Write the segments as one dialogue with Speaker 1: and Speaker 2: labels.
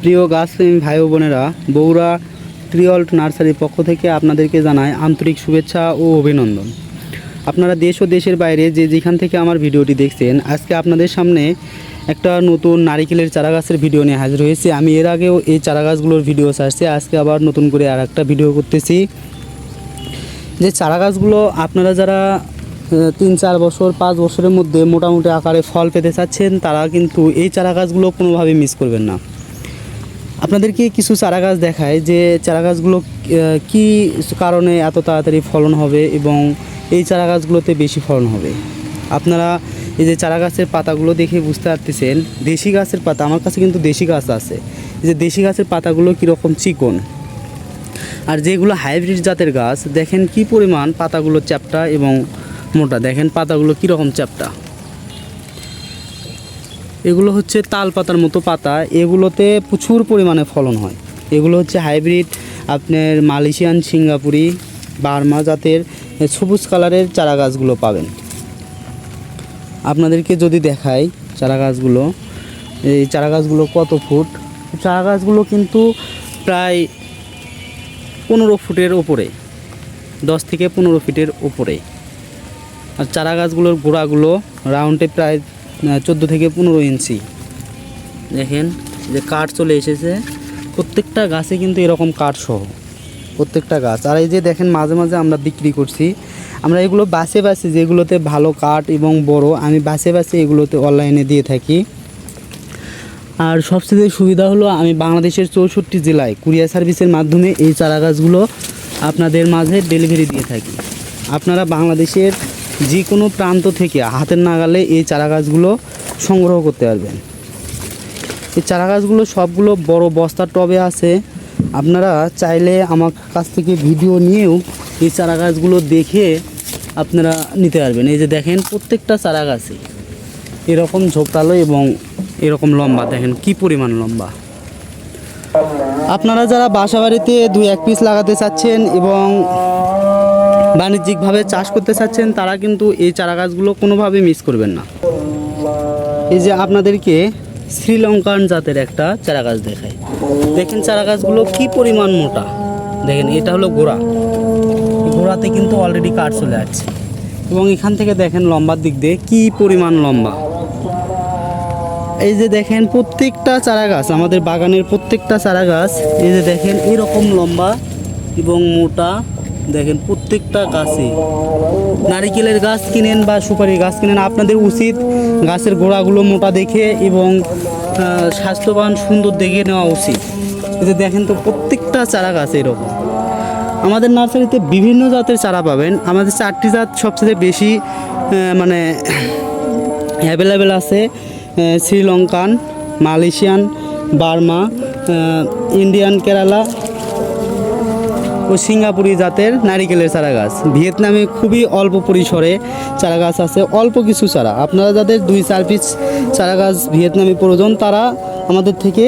Speaker 1: প্রিয় গাছপ্রেমী ভাই বোনেরা বগুড়া ট্রিয়ল্ট নার্সারির পক্ষ থেকে আপনাদেরকে জানায় আন্তরিক শুভেচ্ছা ও অভিনন্দন। আপনারা দেশ ও দেশের বাইরে যে যেখান থেকে আমার ভিডিওটি দেখছেন, আজকে আপনাদের সামনে একটা নতুন নারিকেলের চারা গাছের ভিডিও নিয়ে হাজির হয়েছি। আমি এর আগেও এই চারা গাছগুলোর ভিডিও ছাড়ছি, আজকে আবার নতুন করে আর একটা ভিডিও করতেছি। যে চারা গাছগুলো আপনারা যারা তিন চার বছর, পাঁচ বছরের মধ্যে মোটামুটি আকারে ফল পেতে চাচ্ছেন, তারা কিন্তু এই চারা গাছগুলো কোনোভাবে মিস করবেন না। আপনাদেরকে কিছু চারা গাছ দেখায় যে চারা গাছগুলো কী কারণে এত তাড়াতাড়ি ফলন হবে এবং এই চারা গাছগুলোতে বেশি ফলন হবে? আপনারা এই যে চারা গাছের পাতাগুলো দেখে বুঝতে পারতেছেন, দেশি গাছের পাতা, আমার কাছে কিন্তু দেশি গাছ আছে যে দেশি গাছের পাতাগুলো কীরকম চিকন? আর যেগুলো হাইব্রিড জাতের গাছ, দেখেন কি পরিমাণ পাতাগুলো চ্যাপটা এবং মোটা, দেখেন পাতাগুলো কীরকম চ্যাপটা। এগুলো হচ্ছে তাল পাতার মতো পাতা। এগুলোতে প্রচুর পরিমাণে ফলন হয়। এগুলো হচ্ছে হাইব্রিড আপনার মালয়েশিয়ান, সিঙ্গাপুরি, বার্মা জাতের সবুজ কালারের চারা গাছগুলো পাবেন। আপনাদেরকে যদি দেখাই চারা গাছগুলো এই চারা গাছগুলো কত ফুট? চারা গাছগুলো কিন্তু প্রায় পনেরো ফুটের ওপরে, দশ থেকে পনেরো ফিটের ওপরে। আর চারা গাছগুলোর গোড়াগুলো রাউন্ডে প্রায় চোদ্দ থেকে পনেরো ইঞ্চি। দেখেন যে কাঠ চলে এসেছে। প্রত্যেকটা গাছে কিন্তু এরকম কাঠ সহ, প্রত্যেকটা গাছ। আর এই যে দেখেন, মাঝে মাঝে আমরা বিক্রি করছি। আমরা এগুলো বাসে বাসে যেগুলোতে ভালো কাঠ এবং বড়, আমি বাসে বাসে এগুলোতে অনলাইনে দিয়ে থাকি। আর সবচেয়ে সুবিধা হলো, আমি বাংলাদেশের চৌষট্টি জেলায় কুরিয়ার সার্ভিসের মাধ্যমে এই চারা গাছগুলো আপনাদের মাঝে ডেলিভারি দিয়ে থাকি। আপনারা বাংলাদেশের যে কোনো প্রান্ত থেকে হাতের নাগালে এই চারা গাছগুলো সংগ্রহ করতে পারবেন। এই চারা গাছগুলো সবগুলো বড় বস্তার টবে আছে। আপনারা চাইলে আমার কাছ থেকে ভিডিও নিয়েও এই চারা গাছগুলো দেখে আপনারা নিতে পারবেন। এই যে দেখেন প্রত্যেকটা চারা গাছে এরকম ঝোপটালো এবং এরকম লম্বা। দেখেন কি পরিমাণ লম্বা। আপনারা যারা বাসা বাড়িতে দুই এক পিস লাগাতে চাচ্ছেন এবং বাণিজ্যিকভাবে চাষ করতে চাচ্ছেন, তারা কিন্তু এই চারা গাছগুলো কোনোভাবে মিস করবেন না। এই যে আপনাদেরকে শ্রীলঙ্কান জাতের একটা চারা গাছ দেখায় দেখেন চারা গাছগুলো কি পরিমাণ মোটা? দেখেন, এটা হলো গোড়া। গোড়াতে কিন্তু অলরেডি কাঠ চলে যাচ্ছে এবং এখান থেকে দেখেন লম্বার দিক দিয়ে কি পরিমাণ লম্বা। এই যে দেখেন প্রত্যেকটা চারা গাছ আমাদের বাগানের প্রত্যেকটা চারা গাছ এই যে দেখেন এরকম লম্বা এবং মোটা। দেখেন প্রত্যেকটা গাছে। নারিকেলের গাছ কিনেন বা সুপারি গাছ কিনেন, আপনাদের উচিত গাছের গোড়াগুলো মোটা দেখে এবং স্বাস্থ্যবান, সুন্দর দেখে নেওয়া উচিত। যে দেখেন তো প্রত্যেকটা চারা গাছ এরকম। আমাদের নার্সারিতে বিভিন্ন জাতের চারা পাবেন। আমাদের চারটি জাত সবচেয়ে বেশি মানে অ্যাভেলেবেল আছে Sri Lankan, Malaysian, Burma Indian Kerala ও সিঙ্গাপুরি জাতের নারিকেলের চারা গাছ ভিয়েতনামে খুবই অল্প পরিসরে চারা গাছ আছে, অল্প কিছু চারা। আপনারা যাদের দুই, চার পিস চারা গাছ ভিয়েতনামে প্রয়োজন, তারা আমাদের থেকে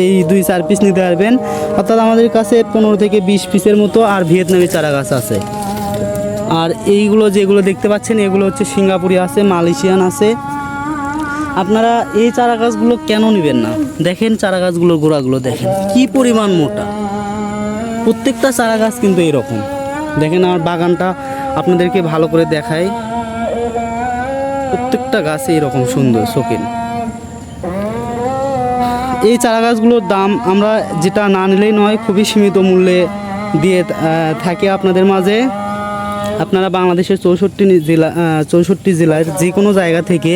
Speaker 1: এই দুই, চার পিস নিতে পারবেন। অর্থাৎ আমাদের কাছে পনেরো থেকে বিশ পিসের মতো আর ভিয়েতনামি চারা গাছ আছে। আর এইগুলো যেগুলো দেখতে পাচ্ছেন, এগুলো হচ্ছে সিঙ্গাপুরি আছে, মালয়েশিয়ান আছে। আপনারা এই চারা গাছগুলো কেন নেবেন না? দেখেন চারা গাছগুলোর গোড়াগুলো, দেখেন। কি পরিমাণ মোটা। প্রত্যেকটা চারা গাছ কিন্তু এরকম দেখেন আমার বাগানটা আপনাদেরকে ভালো করে দেখাই। প্রত্যেকটা গাছে এরকম সুন্দর শোকেন এই চারা গাছগুলোর দাম আমরা যেটা না নিলেই নয়, খুবই সীমিত মূল্যে দিয়ে থাকে থাকি আপনাদের মাঝে। আপনারা বাংলাদেশের চৌষট্টি জেলা চৌষট্টি জেলার যে কোনো জায়গা থেকে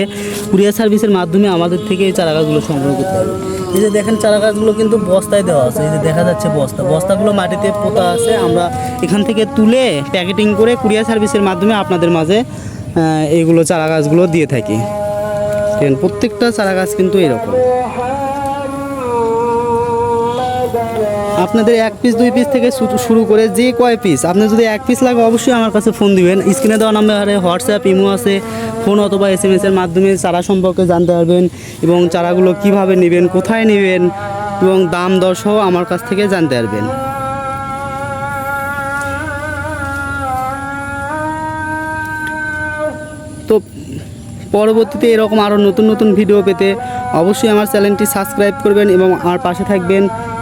Speaker 1: কুরিয়ার সার্ভিসের মাধ্যমে আমাদের থেকে এই চারা গাছগুলো সংগ্রহ করতে হবে। এই যে দেখেন চারা গাছগুলো কিন্তু বস্তায় দেওয়া আছে, এই যে দেখা যাচ্ছে বস্তা। বস্তাগুলো মাটিতে পোতা আছে, আমরা এখান থেকে তুলে প্যাকেটিং করে কুরিয়ার সার্ভিসের মাধ্যমে আপনাদের মাঝে এইগুলো চারা গাছগুলো দিয়ে থাকি। প্রত্যেকটা চারা গাছ কিন্তু এরকম। আপনাদের এক পিস দুই পিস থেকে শুরু করে যে কয় পিস আপনার যদি এক পিস লাগে অবশ্যই আমার কাছে ফোন দিবেন। স্ক্রিনে দেওয়া নাম্বারে হোয়াটসঅ্যাপ ইমো আছে। ফোন অথবা এস এম এর মাধ্যমে চারা সম্পর্কে জানতে পারবেন এবং চারাগুলো কীভাবে নেবেন, কোথায় নেবেন এবং দাম, দর সহ আমার কাছ থেকে জানতে পারবেন। তো পরবর্তীতে এরকম আরও নতুন নতুন ভিডিও পেতে অবশ্যই আমার চ্যানেলটি সাবস্ক্রাইব করবেন এবং আমার পাশে থাকবেন।